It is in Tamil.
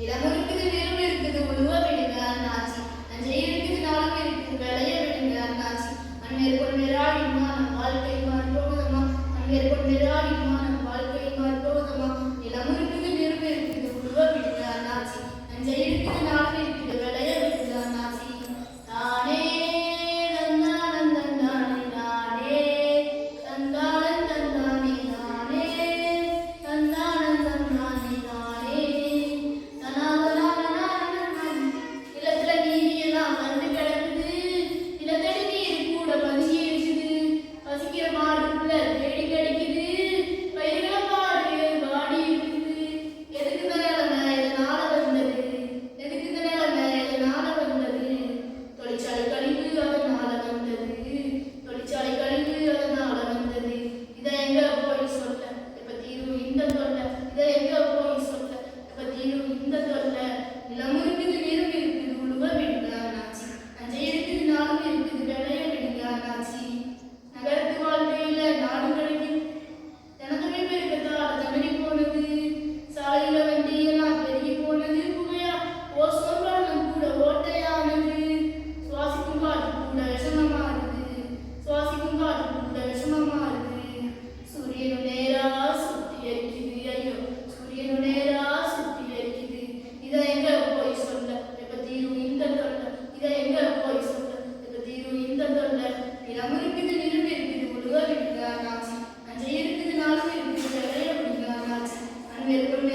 நிலம் இருக்குது நிலம் இருக்குது உழுவம் எடுக்கிறான் ஆட்சி நஞ்சை இருக்குது நலம் இருக்குது விளைய விடுகிறான் ஆட்சி அன்மேற்கொண்டு வாழ்க்கை மாற்றோதமா அன்மேற்கொண்டு निर्गुण